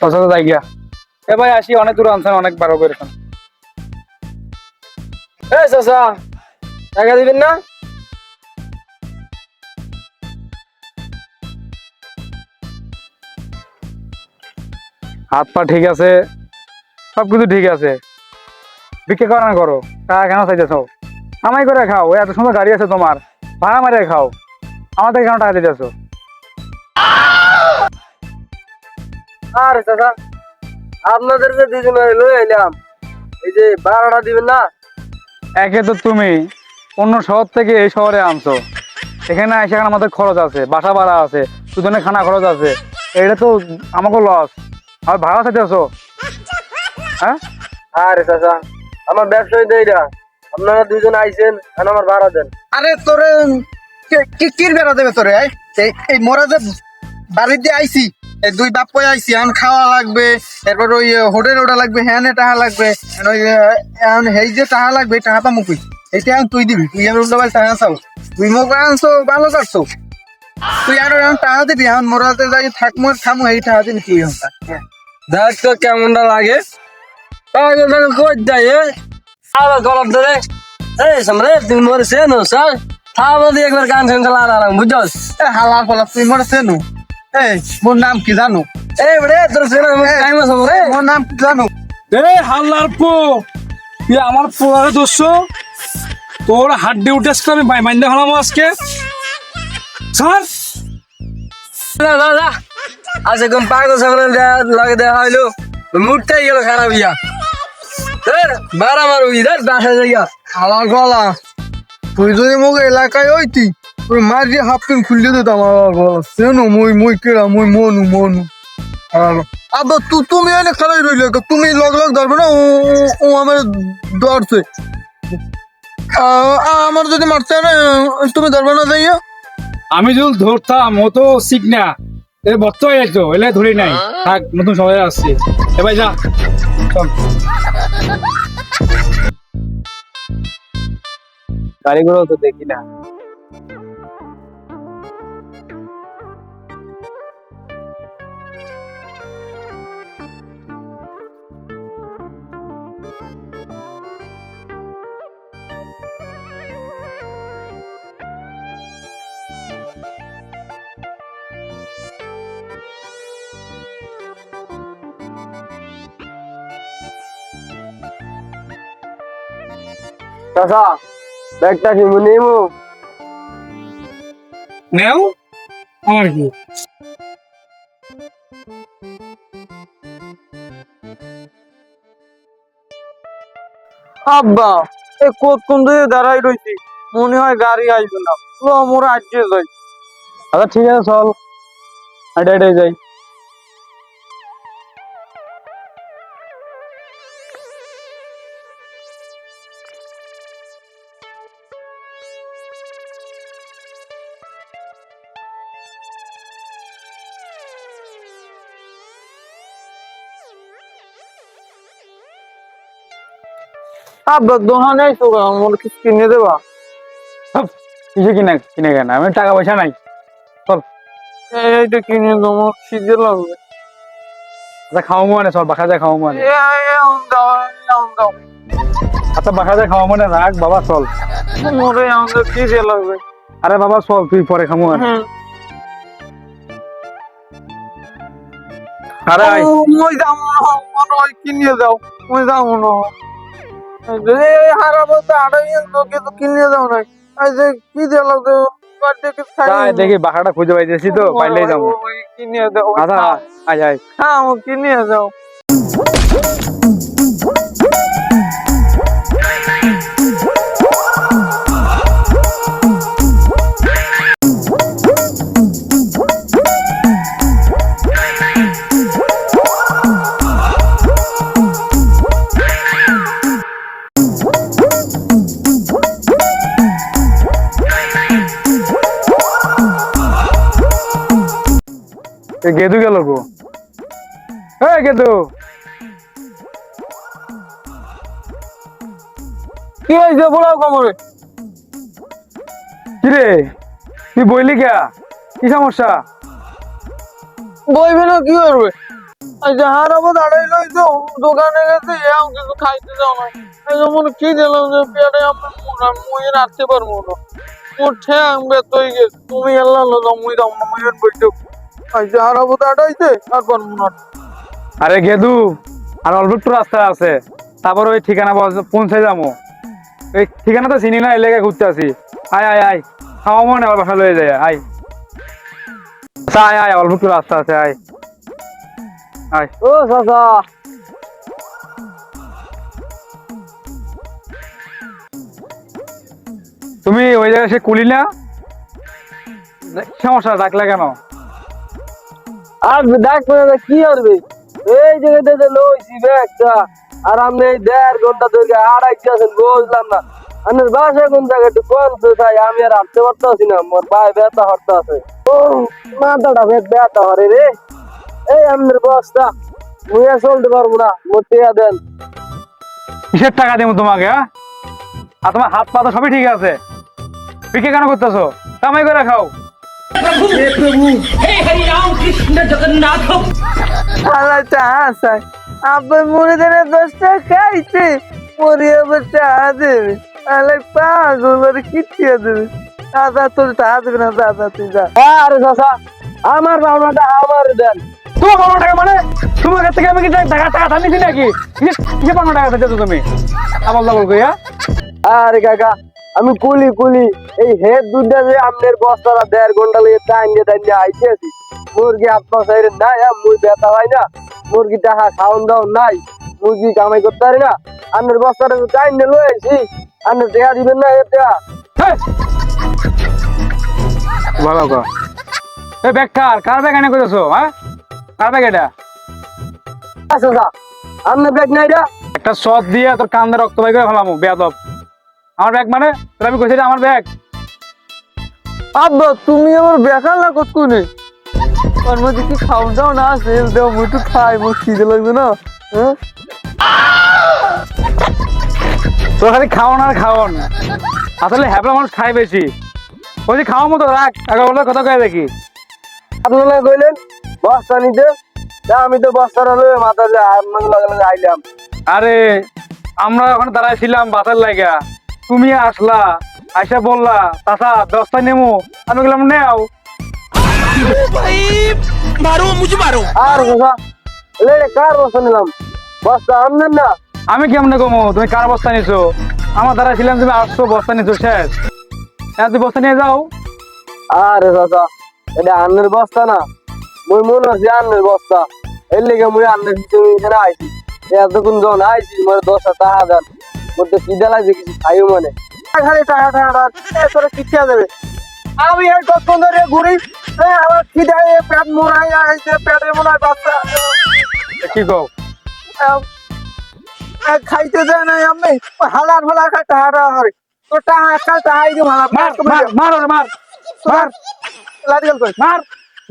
সাথে গিয়া। এ ভাই, আসি, অনেক দূর আনছেন, অনেক বারো করেছেন এই চাচা, টাকা দিবেন না? হাত পা ঠিক আছে সব কিছু ঠিক আছে। বিক্রি করো না করো, টাকা কেন চাইতেছ? আমাই করে খাও, এত সুন্দর গাড়ি আছে তোমার, ভাড়া মারিয়ে খাও। আমাদের কেন টাকা দিতেছ? আরে চাচা আপনাদের যে দুজনে লই আইলাম এই যে ভাড়াটা দিবেন না? একে তো তুমি অন্য শহর থেকে এই শহরে আনছো। এখানে এসে এখানে আমাদের খরচ আছে বাসা ভাড়া আছে দুজনে খানা খরচ আছে। এটা তো আমাকে লস আর ভাড়া চাইতেছো হ্যাঁ? আরে চাচা আমার ব্যবসায়ী দেয়টা আপনারা দুজন আইছেন আর আমার ভাড়া দেন। আরে তোরে কে- কি বেড়া দেবে তোরে এই? এই এই মোরা যে বাড়িতে আইছি এই দুই বাপ কই আইছি? এখন খাওয়া লাগবে এরপর ওই হোটেল ওটা লাগবে হ্যাঁ টাকা লাগবে ওই এখন হেই যে টাকা লাগবে এই টাকাটা মুকুই এইটা এখন তুই দিবি তুই এখন উল্টো টাকা চাও। তুই মোক আনছো ভালো করছ। তুই আর এখন টাকা দিবি এখন মোরাতে যাই থাকমো খামো এই টাকা দিবি তুই এখন দেখ তো কেমনটা লাগে। কই যাই আবার গলত ধরে এই সামনে তুমি মোর সেনো স্যার থাবা দিয়ে একবার গান শুনতে লাগালাম বুঝছস? এ হালা ফলা তুই মোর চেনো? এই মোর নাম কি জানো? এই বড়ে তোর সেনো টাইম আছে রে মোর নাম কি জানো? এ হাল্লার পো তুই আমার পোড়ারে দোষ তোর হাড্ডি উঠেছ আমি মাইন্দা হলাম আজকে। স্যার না না না আজ একদম পাগল সামনে লাগে দেওয়া হইল মুডটাই গেল খারাপ ইয়া বারা মারু ইধার বাসা যাইয়া হালার গলা। তুই যদি মোক এলাকায় হইতি মার দিয়ে হাফ প্যান্ট খুললে দিতাম হালার গলা সেনো মই মই কেরা মই মনু মনু। হালার আবার তু তুমি এনে খেলাই রইলে তুমি লগ লগ ধরবে না? ও ও- আমার ধরছে। আমার যদি মারতে না তুমি ধরবে না যাইয়া? আমি যদি ধরতাম ও তো শিখ না। এ বত্ত হয়ে যেত এলে ধরি নাই। থাক নতুন সবাই আসছে। এবার যা। চল। গাড়িগুলো তো দেখি না। চাচা ব্যাগটা কি মুনিমু নেও? আমার কি? আব্বা এ কতক্ষণ ধরে দাঁড়াই রইছি? মনে হয় গাড়ি আসবে না। মোরা আজকে যাই। আচ্ছা ঠিক আছে চল। হাইটে যাই। আব্বা দোকানে আইসো গা, আমার কিছু কিনে দেবা। কিছু কিনে কিনে কেন আমি টাকা পয়সা নাই। চল। এইটা কিনে দাও আমার লাগবে। আচ্ছা মানে চল মানে। দাও দাও আচ্ছা মানে রাখ বাবা চল। মোরে আমাদের খিদে লাগবে। আরে বাবা চল তুই পরে খামু আর। হুম। আরে আয়। ও, মই যাব না মনে হয় কিনে দাও যাব না। এই হারাবো তো আড়াই তো কিনে দাও না। এই যে কি দিল কিছু যাই দেখি বাসাটা খুঁজে পাইতেছি তো পাইলেই যাব কিনে দাও আচ্ছা আয়। হ্যাঁ কিনে দাও গেদু গেল গো। গেদু। কি হয়েছে কোমরে তুই বইলি কে কি সমস্যা? বইবে না, কি করবে? দোকানে গেছে খাইতে কি দিলাম পেটে মুই তুমি যাও, মুই না মুই বইছো এই যে হারাবো দাঁড়াইতে আর পারব না আরে গেদু আর অল্প একটু রাস্তা আছে। তারপর ওই ঠিকানা পৌঁছে যাব ওই ঠিকানা তো চিনি না এলাকায় ঘুরতে আসি। আয় আয় আয়। খাওয়া মনে আবার বাসা লয়ে যায় আয়। আচ্ছা, আয় আয় অল্প একটু রাস্তা আছে আয়। আয়। ও চাচা। তুমি ওই জায়গায় সে কুলি না? সমস্যা ডাকলে কেন? আর মানে কি করবে? এই লইছি আর আপনি এই দেড় ঘণ্টা ধরে বুঝলাম না। বাসা কোন কোন তাই আমি আর পারতেছি না পায়ে ব্যথা হরতে আছে। ও, মাথাটা ব্যথা হরে রে। এই আর চলতে পারব না, মোর টিয়া দেন। কিসের টাকা দেবো তোমাকে হ্যাঁ? আর তোমার হাত পা তো সবই ঠিক আছে। বিক্রি কেন করতেছো? কামাই করে খাও। চাহা চাই। আব্বা মরে দেনে দশটা খাইছে। মরে আবার চাহা দেবে। আল্লাহ পাগল দেবে। দাদা তোর দেবে না দাদা তুই যা। আরে চাচা আমার ভাবনাটা আমার দেন। তোমার টাকা মানে তোমার কাছ থেকে আমি কি টাকা টাকা থামিয়েছি নাকি? টাকা দিতেছো তুমি? আবার ডাবল কইয়া। আরে কাকা আমি কুলি কুলি এই হেড দুধটা যে আপনার বস্তাটা দেড় ঘণ্টা লেগে টাইনে টাইনে আইতে আছি মুরগি আপনার সাইডে নাই হ্যাঁ মুই ব্যথা হয় না। মুরগি টাকা খাওয়ান দাওয়ান নাই মুরগি কামাই করতে পারি না। আপনার বস্তাটা টাইনে লয়ে আইছি আপনি দেয়া দিবেন না এর ভালো কর এ ব্যাগ কার? কার ব্যাগ এনে করেছ হ্যাঁ? কার ব্যাগ এটা? আচ্ছা আচ্ছা। আপনার ব্যাগ নাই রা। একটা শট দিয়ে তোর কান্দে রক্ত বাই করে ফেলামু বেয়াদব। আমার ব্যাগ মানে? তোর আমি কইছি আমার ব্যাগ আব্বা তুমি আমার বেকার না কত কোনে ওর মধ্যে কি খাওন দাও না আছে? দেও মুই একটু খাই মুখ খিদে লাগবে না? হ্যাঁ? তোর খালি খাওয়ান আর খাওয়ান। আসলে হ্যাপলা মানুষ খায় বেশি। ওই যে খাওয়ার মতো রাখ আগে বলে কথা কয়ে দেখি। আপনারা কইলেন বস্তা নিতে। তা আমি তো বস্তাটা লয়ে মাথা লগে আইলাম। আরে আমরা ওখানে দাঁড়াইছিলাম বাতার লাগা তুমি আসলা আইসা বললা চাচা দশটা নেমো। আমি গেলাম নেও। আর কথা লে কার বস্তা নিলাম? বস্তা আমনেন না। আমি কেমনে কমো? তুমি কার বস্তা নিছো? আমার দাঁড়াইছিলাম তুমি আসছো বস্তা নিছো শেষ। এখন তুমি বস্তা নিয়ে যাও। আরে দাদা এটা আন্নের বস্তা না। মুই মনে হচ্ছে আন্নের বস্তা এর লেগে মুই আন্নের তুমি এখানে আইছি। এতক্ষণ যখন আইছি মানে দশটা টাকা দেন মোর তো খিদে লাগছে কিছু খাইও মানে। খালি টাকা টাকা তোরা কিচ্ছা দেবে? আমি এই কতক্ষণ ধরে ঘুরি আমার খিদে পেট মোড়াই আইছে পেটে মনে হয় বাচ্চা। কি কও? খাইতে দেয় নাই আমি হালার ফালা খাই টাকা টাকা করে। তো টাকা একটা টাকাই দিও হালা মার মার মার মার মার। লাদি গেল মার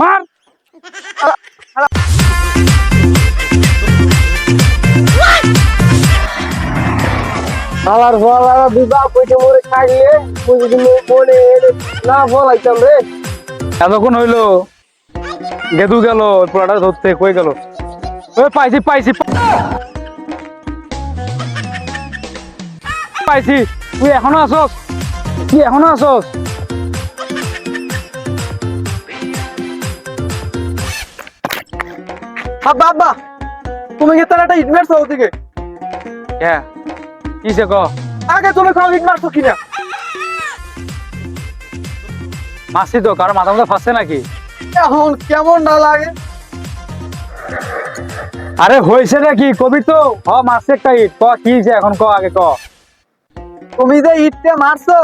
মার। আলার ফলারা বিবাহ কইতে মোরে খাইলে মুই যদি বলে না ফলাইতাম রে। এতক্ষণ হইল গেদু গেল পোড়াটা ধরতে কই গেল? ওই পাইছি পাইছি পাইছি তুই এখনও আসস তুই এখনও আসস আব্বা আব্বা তুমি কি তার একটা ইট মারছো ওদিকে? হ্যাঁ কিসে ক আগে তুমি খাও ইট মারছো কিনা? মাসি তো কারও মাথা মাথা ফাঁসছে নাকি? এখন কেমন না লাগে? আরে হয়েছে নাকি কবি তো? হ মাসে একটা ইট ক কি এখন ক আগে ক তুমি যে ইটটা মারছো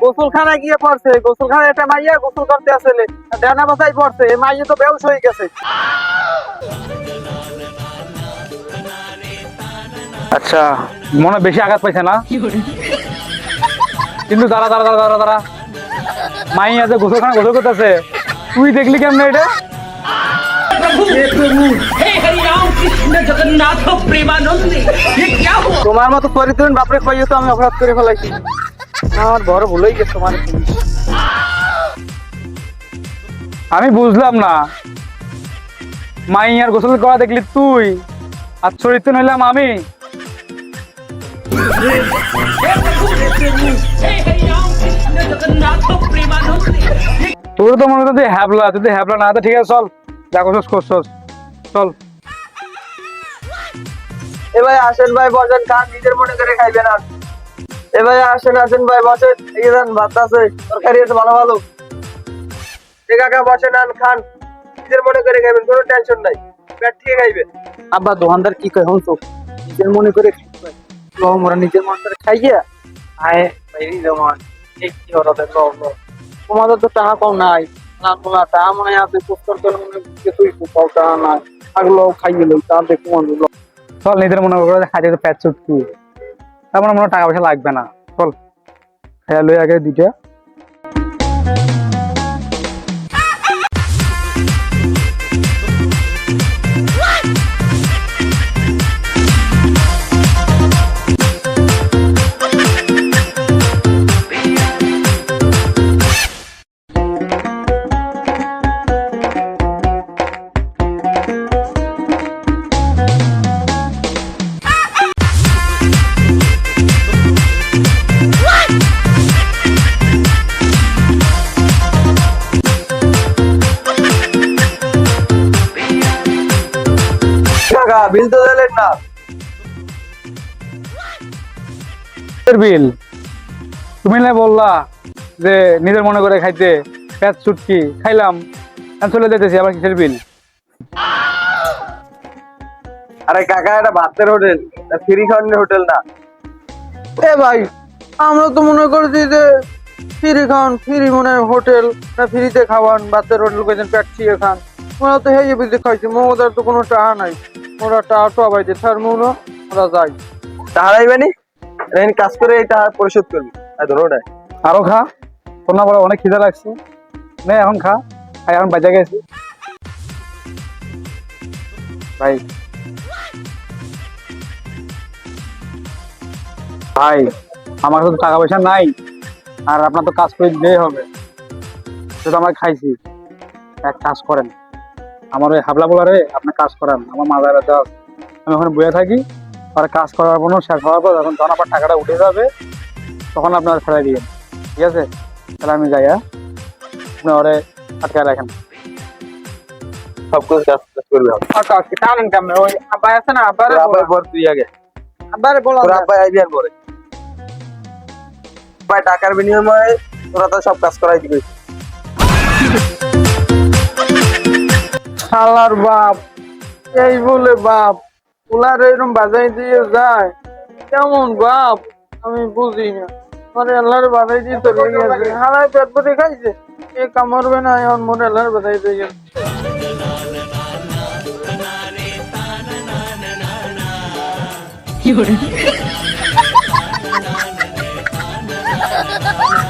গোসলখানা গিয়ে পড়ছে গোসলখানা একটা মাইয়া গোসল করতে আসলে ডানা বাসাই পড়ছে এই মাইয়া তো বেউস হয়ে গেছে। আচ্ছা মনে বেশি আঘাত পাইছে না? কিন্তু দাঁড়া দাঁড়া দাঁড়া দাঁড়া দাঁড়া। মাই আছে গোসলখানা গোসল করতেছে তুই দেখলি কেমন এটা? তোমার মতো পরিত্রণ বাপরে খাইয়ে তো আমি অপরাধ করে ফেলাইছি। আমার বড় ভুলেই গেছে তোমার। আমি বুঝলাম না। মাই আর গোসল করা দেখলি তুই। আর চরিত্র নিলাম আমি। তোর তো মনে হচ্ছে হ্যাবলা তুই হ্যাবলা না ঠিক আছে চল। যা করছস করছস। চল। এ ভাই আসেন ভাই বসেন খান নিজের মনে করে খাইবেন আর। এ ভাই আসেন আসেন ভাই বসেন। এই দেন ভাত আছে তরকারি আছে ভালো ভালো। এ কাকা বসেন আন খান নিজের মনে করে খাইবেন কোনো টেনশন নাই। পেট ঠিক খাইবেন। আব্বা দোকানদার কি কয় হন তো নিজের মনে করে ওরা নিজের মানুষের খাইয়া আয়, বাইরে কি দেখো তোমাদের তো টাকা কম নাই। না টাকা মনে আছে পুস্তর করে মনে কিছুই টাকা নাই। আগলো খাইয়ে লই তা দেখো মনে চল, নিজের মনে করে খাইতে তো প্যাচ চুটকি। তার মানে মনে টাকা পয়সা লাগবে না। চল, খেয়াল লই আগে দুইটা। কাকা বিল তো দিলেন না। বিল? তুমি না বললা যে নিজের মনে করে খাইতে প্যাচ চুটকি খাইলাম চলে যেতেছি আবার কিসের বিল? আরে কাকা এটা ভাতের হোটেল ফ্রি খাওয়ানোর হোটেল না। এ ভাই আমরা তো মনে করছি যে ফ্রি খান ফ্রি মনে হয় হোটেল না ফ্রিতে খাওয়ান বাচ্চার হোটেল কেছেন পেট চিয়ে খান। ওরা তো হেয়ে বুঝে খাইছি মোদের তো কোনো টাকা নাই। মনে ওরা যাই। তাহারাইবানি এখানে কাজ করে এই টাকা পরিশোধ করবি। আর ধরো ওটা আরও খা। তোর বলে অনেক খিদে লাগছে। নে এখন খা। আর এখন বাজা গেছি। ভাই। ভাই আমার তো টাকা পয়সা নাই। আর আপনার তো কাজ করে দিতেই হবে। সেটা আমার খাইছি। এক কাজ করেন। আমার ওই হাবলা বলারে আপনি কাজ করান আমার মাজার ব্যথা। আমি ওখানে বসে থাকি আর কাজ করার কোনো শেষ হওয়ার পর যখন তখন আপনার টাকাটা উঠে যাবে তখন আপনার ফেরাই দিবেন। ঠিক আছে? তাহলে আমি যাই হ্যাঁ? আপনি ওরে আটকায় রাখেন। সব কিছু কাজ করবি টানেন কেমন? ওই আব্বাই আছে না? আব্বারে তোর পর তুই আগে। আব্বারে বলা তোর আইবি আর পরে। ভাই টাকার বিনিময়ে তোরা তো সব কাজ করাই দিবি। শালার বাপ। এই বলে বাপ ওলার এরকম বাজাই দিয়ে যায়। কেমন বাপ? আমি বুঝি না মানে আল্লাহর বাজাই দিয়ে চলে গেছে হালায় পেট ভরে খাইছে। এ কামড়বে না এখন মনে আল্লাহর বাজাই দিয়ে গেছে। ये